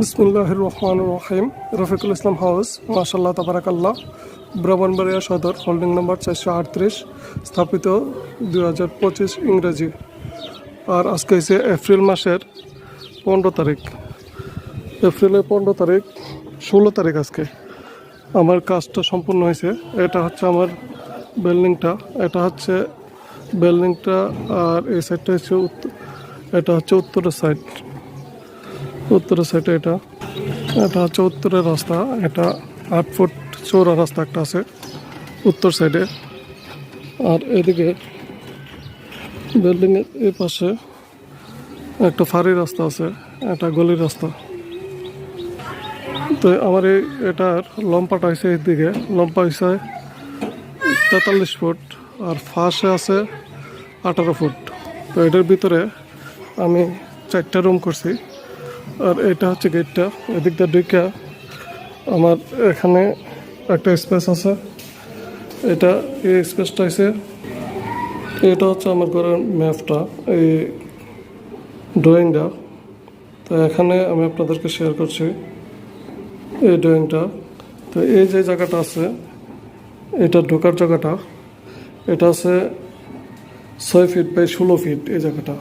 বিসমুল্লাহ রহমান রহিম। রফিকুল ইসলাম হাউস মাসাল্লাহ তাবারাকাল্লাহ। ব্রাহ্মণবাড়িয়া সদর, হোল্ডিং নম্বর চারশো আটত্রিশ, স্থাপিত দুই হাজার পঁচিশ ইংরেজি। আর আজকে হয়েছে এপ্রিল মাসের পনেরো তারিখ। এপ্রিলের পনেরো তারিখ, ষোলো তারিখ আজকে। আমার কাজটা সম্পূর্ণ হয়েছে এটা হচ্ছে আমার বিল্ডিংটা, এটা হচ্ছে বিল্ডিংটা, আর এই সাইডটা হচ্ছে এটা হচ্ছে উত্তরের সাইড। উত্তরের সাইডে এটা। এটা হচ্ছে উত্তরের রাস্তা। এটা আট ফুট চৌড়া রাস্তা একটা আছে উত্তর সাইডে আর এদিকে বিল্ডিংয়ের এই পাশে একটা ফাঁড়ি রাস্তা আছে এটা গলির রাস্তা। তো আমার এই এটার লম্বাটা হয়েছে এদিকে লম্বা হয়েছে তেতাল্লিশ ফুট আর ফাঁসে আছে আঠারো ফুট। তো এটার ভিতরে আমি চারটা রুম করছি। আর এটা হচ্ছে গেটটা। এদিকটা ঢুকা আমার এখানে একটা স্পেস আছে। এটা এই স্পেসটা হচ্ছে এটা হচ্ছে আমার ঘরের ম্যাপটা, এই ড্রয়িংটা। তো এখানে আমি আপনাদেরকে শেয়ার করছি এই ড্রয়িংটা। তো এই যে জায়গাটা আছে, এটা ঢোকার জায়গাটা, এটা আছে ছয় ফিট বাই ষোলো ফিট এই জায়গাটা।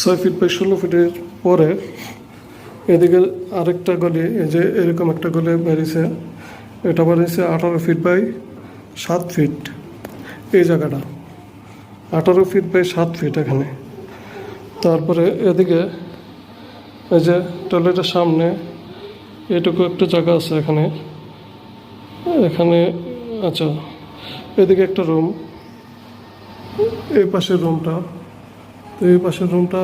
ছয় ফিট বাই ষোলো ফিটের পরে এদিকে আরেকটা গলি, এই যে এরকম একটা গলি বেরিয়েছে। এটা বেরিয়েছে আঠারো ফিট বাই সাত ফিট এই জায়গাটা, আঠারো ফিট বাই সাত ফিট এখানে। তারপরে এদিকে এই যে টয়লেটের সামনে এটুকু একটা জায়গা আছে এখানে। এখানে আচ্ছা এদিকে একটা রুম এই পাশের রুমটা তো এই পাশের রুমটা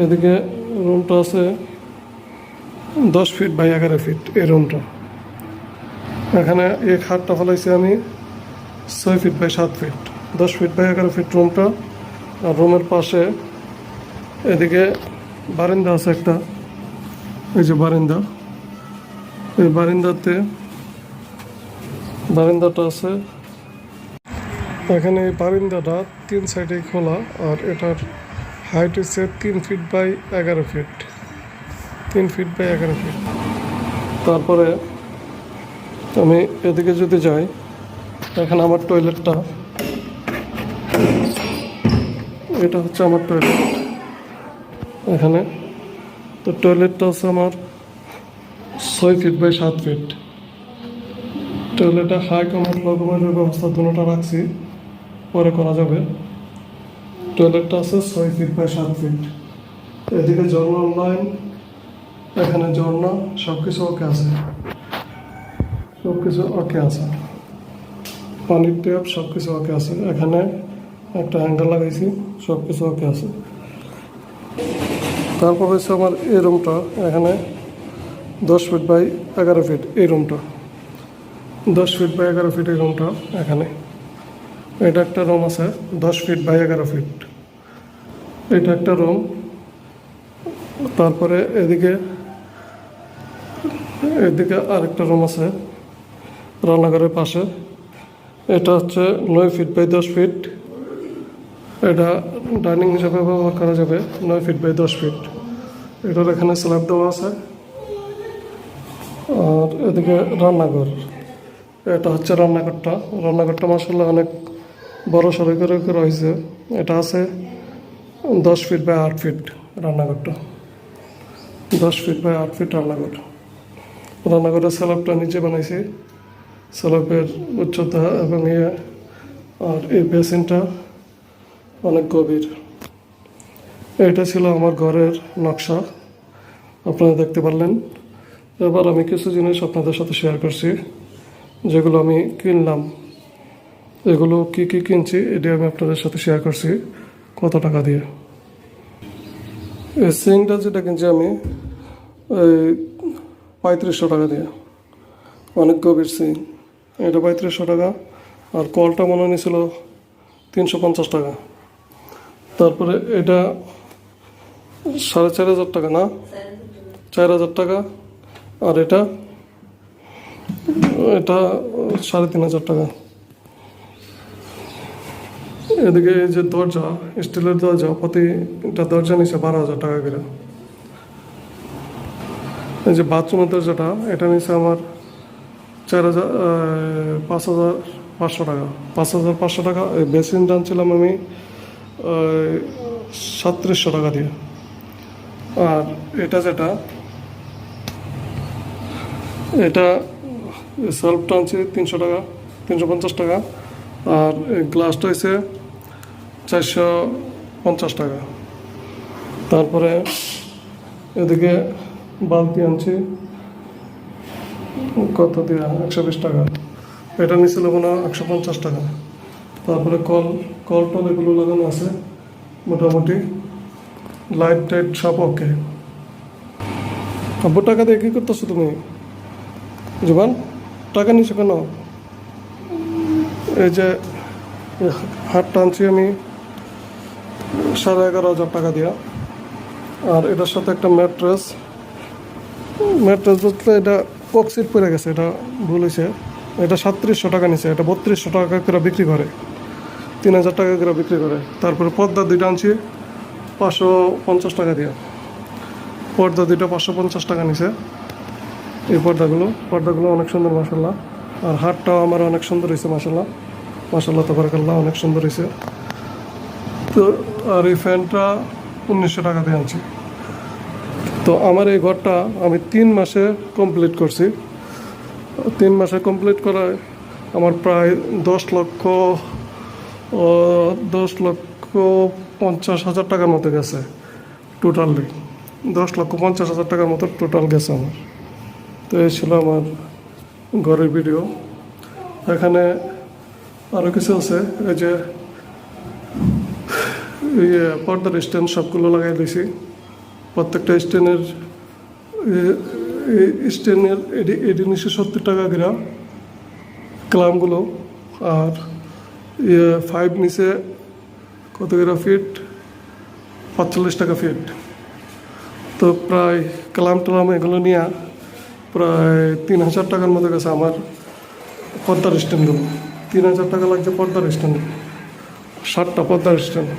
এদিকে রুমটা আছে দশ ফিট বাই এগারো ফিট এই রুমটা এখানে এই খাটটা ফলাইছি আমি ছয় ফিট বাই সাত ফিট দশ ফিট বাই এগারো ফিট রুমটা আর রুমের পাশে এদিকে বারিন্দা আছে একটা। এই যে বারিন্দা। এই বারিন্দাতে বারিন্দাটা আছে। এখানে এই বারিন্দাটা তিন সাইডে খোলা আর এটার হাইট হচ্ছে তিন ফিট বাই এগারো ফিট। তিন ফিট বাই এগারো ফিট। তারপরে আমি এদিকে যদি যাই, এখানে আমার টয়লেটটা। এটা হচ্ছে আমার টয়লেট। এখানে তো টয়লেটটা হচ্ছে আমার ছয় ফিট বাই সাত ফিট। টয়লেটে হাই কমান্ড, লো ব্যবস্থা দুটোটা রাখছি। পরে করা যাবে। টয়লেটটা আছে, ছয় ফিট বাই সাত ফিট এদিকে ঝর্ণা লাইন এখানে ঝর্ণা সব কিছু ওকে আছে। সব কিছু ওকে আছে। পানির ট্যাপ সব কিছু ওকে আছে। এখানে একটা হ্যাঙ্গার লাগাইছি সব কিছু ওকে আছে। তারপর হচ্ছে আমার এই রুমটা এখানে দশ ফিট বাই এগারো ফিট এই রুমটা দশ ফিট বাই এগারো ফিট এই রুমটা এখানে। এটা একটা রুম আছে, দশ ফিট বাই এগারো ফিট এটা একটা রুম, তারপরে এদিকে এদিকে আরেকটা রুম আছে, রান্নাঘরের পাশে। এটা হচ্ছে নয় ফিট বাই দশ ফিট এটা ডাইনিং হিসাবে ব্যবহার করা যাবে, নয় ফিট বাই দশ ফিট এটার এখানে স্ল্যাব দেওয়া আছে। আর এদিকে রান্নাঘর। এটা হচ্ছে রান্নাঘরটা। রান্নাঘরটা মাসাল্লাহ অনেক বড় সড়ো করে করে হয়েছে। এটা আছে দশ ফিট বাই আট ফিট রান্নাঘরটা। দশ ফিট বাই আট ফিট রান্নাঘর। রান্নাঘরের স্ল্যাবটা নিচে বানাইছি। স্ল্যাবের উচ্চতা এবং ইয়ে আর এই বেসিনটা অনেক গভীর। এটা ছিল আমার ঘরের নকশা। আপনারা দেখতে পারলেন। এবার আমি কিছু জিনিস আপনাদের সাথে শেয়ার করছি, যেগুলো আমি কিনলাম। এগুলো কি কি কিনছি, এটি আমি আপনাদের সাথে শেয়ার করছি, কত টাকা দিয়ে। এই সিংটা যেটা কিনছি আমি, এই পঁয়ত্রিশশো টাকা দিয়ে। অনেক গভীর সিং। এটা পঁয়ত্রিশশো টাকা, আর কলটা মনে নিয়েছিল তিনশো পঞ্চাশ টাকা। তারপরে এটা সাড়ে চার হাজার টাকা না? চার হাজার টাকা, আর এটা এটা সাড়ে তিন হাজার টাকা। এদিকে যে দরজা, স্টিলের দরজা প্রতিটা দরজা নিচে বারো হাজার টাকা করে। এই যে বাথরুমের দরজাটা, এটা নিচ্ছে আমার চার হাজার পাঁচ হাজার পাঁচশো টাকা। পাঁচ হাজার পাঁচশো টাকা বেসিন টানছিলাম আমি সাতত্রিশশো টাকা দিয়ে। আর এটা যেটা, এটা সেলফ টানছি তিনশো টাকা, তিনশো পঞ্চাশ টাকা। আর গ্লাসটা হয়েছে চারশো পঞ্চাশ টাকা। তারপরে এদিকে বালতি আনছি, কত দিয়া? একশো বিশ টাকা। এটা নিয়েছিল মনে হয় একশো পঞ্চাশ টাকা। তারপরে কল কল টল এগুলো লাগানো আছে, মোটামুটি। লাইট টাইট সব ওকে। আব্বু, টাকা দিয়ে কী করতেছো তুমি? জুবান, টাকা নিছো কেন? এই যে হাট টানছি আমি, সাড়ে এগারো হাজার টাকা দিয়া। আর এটার সাথে একটা ম্যাট্রেস। ম্যাট্রেস বলতে এটা কক্সিট পড়ে গেছে, এটা ভুল হয়েছে এটা সাতত্রিশশো টাকা নিছে, এটা বত্রিশশো টাকা করে বিক্রি করে। তিন হাজার টাকা করে বিক্রি করে। তারপরে পর্দা দুইটা আনছি, পাঁচশো পঞ্চাশ টাকা দিয়ে। পর্দা দুইটা পাঁচশো পঞ্চাশ টাকা নিছে। এই পর্দাগুলো পর্দাগুলো অনেক সুন্দর মাসাল্লাহ আর হাটটাও আমার অনেক সুন্দর হয়েছে মাসাল্লাহ মাসাল্লাহ তবরকাল্লাহ, অনেক সুন্দর হয়েছে তো, আর এই ফ্যানটা উনিশশো টাকা দিয়ে আনছি। তো আমার এই ঘরটা আমি তিন মাসে কমপ্লিট করছি। তিন মাসে কমপ্লিট করায় আমার প্রায় দশ লক্ষ দশ লক্ষ পঞ্চাশ হাজার টাকার মতো গেছে টোটালি। দশ লক্ষ পঞ্চাশ হাজার টাকার মতো টোটাল গেছে আমার। তো এই ছিল আমার ঘরের ভিডিও। এখানে আরও কিছু আছে? এই যে ইয়ে পর্দার স্ট্যান্ড সবগুলো লাগাই দিয়েছি। প্রত্যেকটা স্ট্যান্ডের স্ট্যান্ডের এডি এডি নিচে সত্তর টাকা গ্রাম, ক্লামগুলো, আর ইয়ে ফাইভ নিচে কত গ্রাম ফিট পাঁচচল্লিশ টাকা ফিট তো প্রায় ক্লাম টলাম এগুলো নিয়ে প্রায় তিন হাজার টাকার মতো গেছে আমার পর্দার স্ট্যান্ডগুলো। তিন হাজার টাকা লাগছে পর্দার স্ট্যান্ড। সাতটা পর্দার স্ট্যান্ড।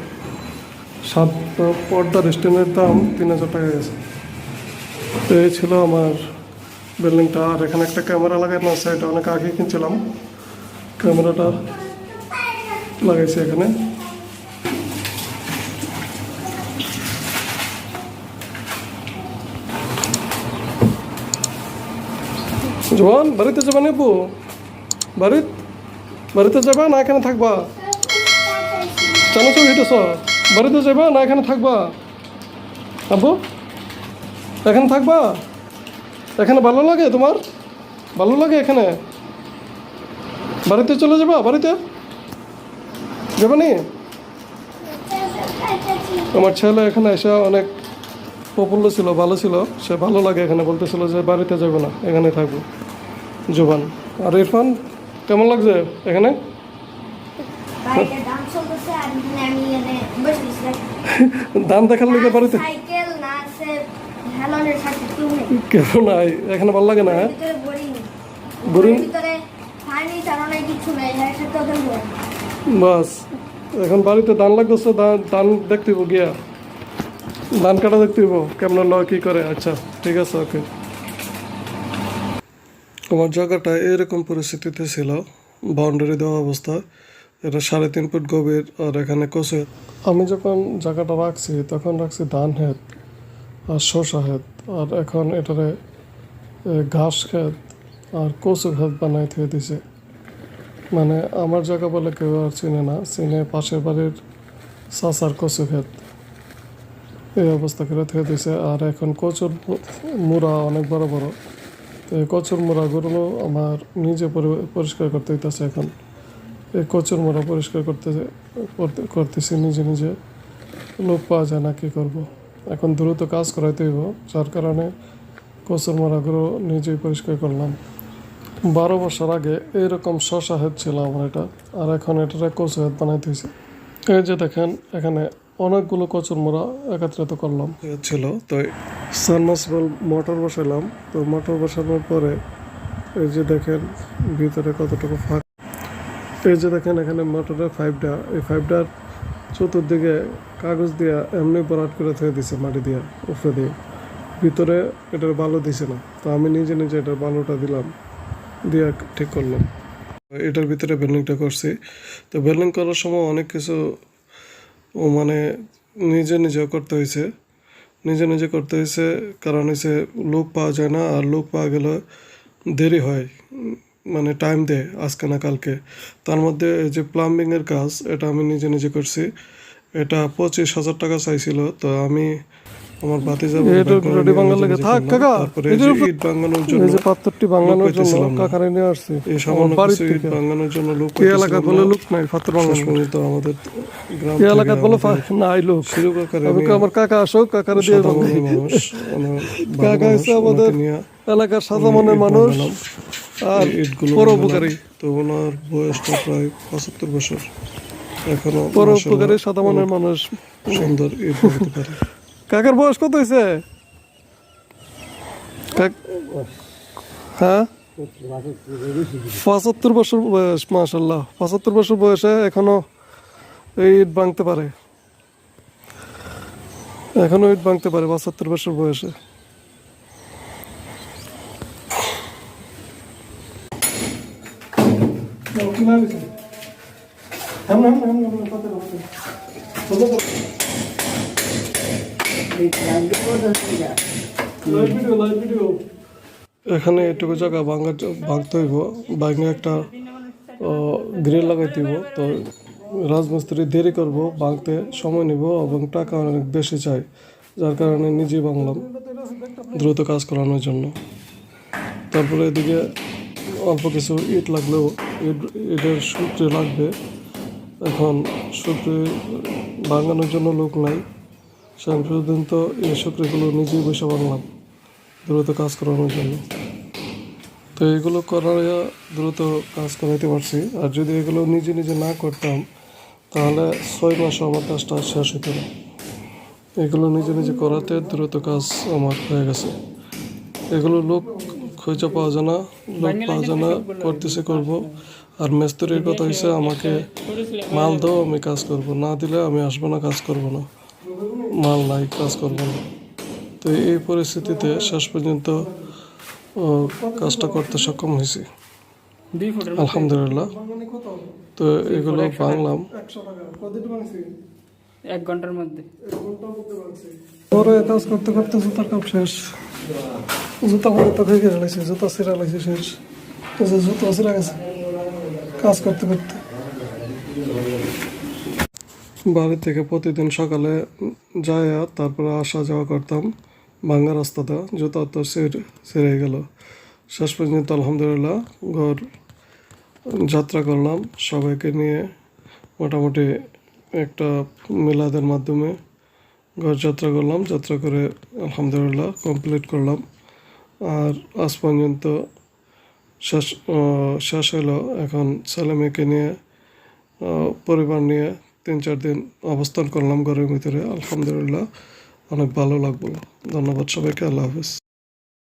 সাতটা পর্দার স্ট্যান্ডের দাম তিন হাজার টাকা গেছে। তো এই ছিল আমার বিল্ডিংটা। আর এখানে একটা ক্যামেরা লাগানো আছে, এটা অনেক আগে কিনছিলাম। ক্যামেরাটা লাগাইছি এখানে। জোয়ান, বাড়িতে যাবা নেব বাড়িত? বাড়িতে যাবা না এখানে থাকবা? চানাচুর হেঁটেছ বাড়িতে যাবা না এখানে থাকবা? আব্বু, এখানে থাকবা? এখানে ভালো লাগে তোমার? ভালো লাগে এখানে? বাড়িতে চলে যাবা, বাড়িতে? যাবা নি? আমার ছেলে এখানে এসে অনেক প্রফুল্ল ছিল, ভালো ছিল। সে ভালো লাগে এখানে বলতেছিল যে বাড়িতে যাব না, এখানে থাকব। জোবান। আর ইরফান? কেমন লাগছে এখানে। দাম দেখার লেগে বাড়িতে কেন নাই। এখানে ভালো লাগে না হ্যাঁ? বোরিং ওদের boring। বাস এখন বাড়িতে ধান লাগতেছে ধান দেখতে গিয়া। ধান কাটা দেখতে কেমন ল কি করে? আচ্ছা ঠিক আছে ওকে আমার জায়গাটা এরকম পরিস্থিতিতে ছিল বাউন্ডারি দেওয়া অবস্থায় এটা সাড়ে তিন ফুট গভীর আর এখানে কচু আমি যখন জায়গাটা রাখছি, তখন রাখছি ধান হেত আর শসা হেত আর এখন এটারে ঘাস ক্ষেত আর কচু ক্ষেত বানাই থেকে দিছে। মানে আমার জায়গা বলে কেউ আর চিনে না, চিনে পাশের বাড়ির চাচার কচু ক্ষেত। এই অবস্থা করে থেকে দিছে আর এখন কচুর মুড়া অনেক বড় বড়। তো এই কচুর মুড়াগুলো আমার নিজে পরিষ্কার করতে হইতেছে এখন। এই কচুর মোড়া পরিষ্কার করতে, করতে- করতেছি, নিজে নিজে। লোক পাওয়া যায় না, কী করব? এখন দ্রুত কাজ করাইতে হইব, যার কারণে কচুর মুড়াগুলো নিজেই পরিষ্কার করলাম। বারো বছর আগে এইরকম শশা হেদ ছিল আমার এটা, আর এখন এটারে কচু হেদ বানাইতে হয়েছে এই যে দেখেন, এখানে অনেকগুলো কচুর মোড়া একত্রিত করলাম। ছিল, তো সানমাসবল মোটর বসালাম তো মোটর বসানোর পরে এই যে দেখেন ভিতরে কতটুকু ফাঁক। এই যে দেখেন এখানে মোটরের ফাইভটা এই ফাইভটার চতুর্দিকে কাগজ দিয়া এমনি বরাট করে থেকে দিছে মাটি দিয়া, উপরে দিয়ে। ভিতরে এটার বালু দিছে না, তো আমি নিজে নিজে এটার বালুটা দিলাম, দিয়ে ঠিক করলাম। এটার ভিতরে বেল্ডিংটা করছি, তো বেল্ডিং করার সময় অনেক কিছু মানে নিজে নিজে করতে হয়েছে। নিজে নিজে করতে হয়েছে, কারণ হচ্ছে লোক পাওয়া যায় না, আর লোক পাওয়া গেলে দেরি হয় মানে টাইম দেয় আজকে না কালকে। তার মধ্যে যে প্লাম্বিংয়ের কাজ, এটা আমি নিজে নিজে করছি। এটা পঁচিশ হাজার টাকা চাইছিল, তো আমি আমার বাতি যাব এটা ready বাঙাল লেগে থাক, কাকা। তারপরে এই যে ইট ভাঙানোর জন্য এই যে পাথরটি জন্য। কাকারে নিয়ে আসছি। এই সামান্য কিছু ইট জন্য লোক এই পাইতেছিলাম বলে লোক নাই? পাথর পর্যন্ত আমাদের গ্রাম এই এলাকার বলে নাই লোক? শুরু কাকারে আমি আমি আমার কাকা কাকারে দিয়ে মানে কাকা হচ্ছে আমাদের এলাকার সাদা মনের মানুষ। আর পরোপকারী। তো ওনার বয়সটা প্রায় পঁচাত্তর বছর। এখনও পরোপকারী সাদা মনের মানুষ। সুন্দর বানাতে পারে। কাকার বয়স কত হয়েছে হ্যাঁ? পঁচাত্তর বছর বয়স মাসাল্লাহ পঁচাত্তর বছর বয়সে এখনও ইট ভাঙতে পারে। এখনও ইট ভাঙতে পারে পঁচাত্তর বছর বয়সে। এখানে এটুকু জায়গা ভাঙা ভাঙতে হইব। ভাঙে একটা গ্রিল লাগাইতে হইব। তো রাজমিস্ত্রি দেরি করব, ভাঙতে সময় নিব এবং টাকা অনেক বেশি চাই, যার কারণে নিজেই ভাঙলাম দ্রুত কাজ করানোর জন্য। তারপরে এদিকে অল্প কিছু ইট লাগলেও ইট, ইটের সূত্রে লাগবে। এখন সূত্রে ভাঙানোর জন্য লোক নাই। শেষ পর্যন্ত এই সূত্রগুলো নিজেই বসে ভাঙলাম দ্রুত কাজ করানোর জন্য। তো এগুলো করার দ্রুত কাজ করাইতে পারছি। আর যদি এগুলো নিজে নিজে না করতাম, তাহলে ছয় মাসে আমার কাজটা শেষ হতো না। এগুলো নিজে নিজে করাতে দ্রুত কাজ আমার হয়ে গেছে। এগুলো লোক খুঁজে পাওয়া যায় না, লোক পাওয়া যায় না, করতেছে করব। আর মেস্তুরির কথা হয়েছে আমাকে মাল দাও, আমি কাজ করব। না দিলে আমি আসব না, কাজ করব না। মাল নাই কাজ করব না। তো এই পরিস্থিতিতে শেষ পর্যন্ত ও, কাজটা করতে সক্ষম হয়েছি। আলহামদুলিল্লাহ। তো এগুলো ভাঙছি এক ঘণ্টার মধ্যে। পরে কাজ করতে করতে জুতার কাপ শেষ। জুতা পরে তো জুতা লাগছে শেষ। জুতা ছিঁড়া গেছে কাজ করতে করতে। বাড়ি থেকে প্রতিদিন সকালে যায় তারপরে আসা যাওয়া করতাম, ভাঙ্গা রাস্তাটা, জুতা তো ছেড়ে গেল। শেষ পর্যন্ত আলহামদুলিল্লাহ ঘর যাত্রা করলাম। সবাইকে নিয়ে মোটামুটি একটা মিলাদের মাধ্যমে ঘর যাত্রা করলাম। যাত্রা করে আলহামদুলিল্লাহ কমপ্লিট করলাম। আর আজ পর্যন্ত শেষ শেষ হলো এখন ছেলে মেয়েকে নিয়ে পরিবার নিয়ে তিন, চার দিন অবস্থান করলাম ঘরের ভিতরে। আলহামদুলিল্লাহ, অনেক ভালো লাগবো ধন্যবাদ সবাইকে, আল্লাহ হাফিজ।